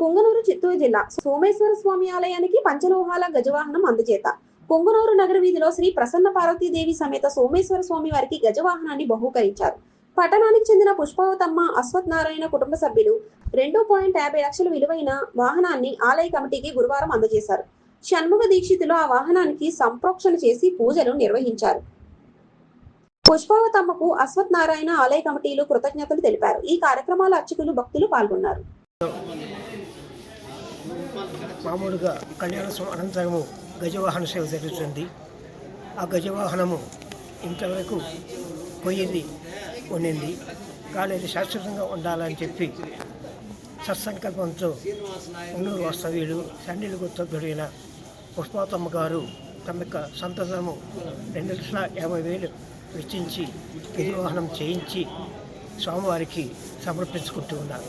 పొంగనూరు చిత్తూరు జిల్లా సోమేశ్వర స్వామి ఆలయానికి పంచలోహాల గజవాహనం అందజేత. పొంగనూరు నగర వీధిలో శ్రీ ప్రసన్న పార్వతీదేవి సమేత సోమేశ్వర స్వామి వారికి గజవాహనాన్ని బహూకరించారు. పట్టణానికి చెందిన పుష్పవతమ్మ అశ్వత్ నారాయణ కుటుంబ సభ్యులు రెండు పాయింట్ యాభై లక్షల విలువైన వాహనాన్ని ఆలయ కమిటీకి గురువారం అందజేశారు. షణ్ముఖ దీక్షితులు ఆ వాహనానికి సంప్రోక్షణ చేసి పూజలు నిర్వహించారు. పుష్పావతమ్మకు అశ్వత్ నారాయణ ఆలయ కమిటీలు కృతజ్ఞతలు తెలిపారు. ఈ కార్యక్రమాల అర్చకులు భక్తులు పాల్గొన్నారు. మామూలుగా కళ్యాణోత్సవం అనంతరము గజవాహన సేవ జరుగుతుంది. ఆ గజవాహనము ఇంతవరకు పోయింది ఉండింది కానీ శాశ్వతంగా ఉండాలని చెప్పి సత్సంకల్పంతో ఉన్నూరు వాస్తవ్యులు సండిలు దొరికిన పుష్పాతమ్మ గారు తమ యొక్క సంతతము రెండు లక్షల యాభై వేలు వెచ్చించి గజవాహనం చేయించి స్వామివారికి సమర్పించుకుంటూ ఉన్నారు.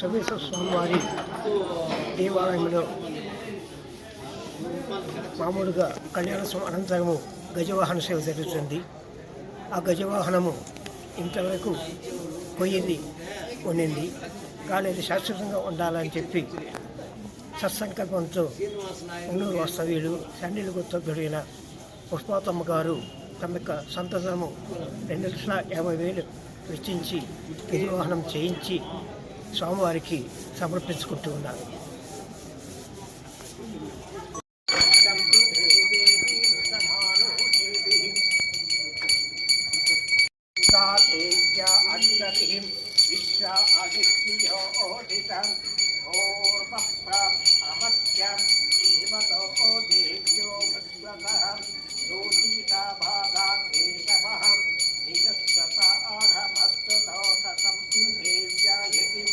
విశ్వేశ్వర స్వామివారి దేవాలయంలో మామూలుగా కళ్యాణోత్సవం అనంతరము గజవాహన సేవ జరుగుతుంది. ఆ గజవాహనము ఇంతవరకు పోయింది ఉండింది కానీ అది శాశ్వతంగా ఉండాలని చెప్పి సత్సంకల్పంతో ఉన్నూరు వాస్తవ్యులు సన్నీలు గుర్తు పెరిగిన పుష్పాతమ్మ గారు తమ యొక్క సంతతము రెండు లక్షల యాభై వేలు వెచ్చించి గిరివాహనం చేయించి స్వామివారికి సమర్పించుకుంటూ ఉన్నారు విశ్వ ఆది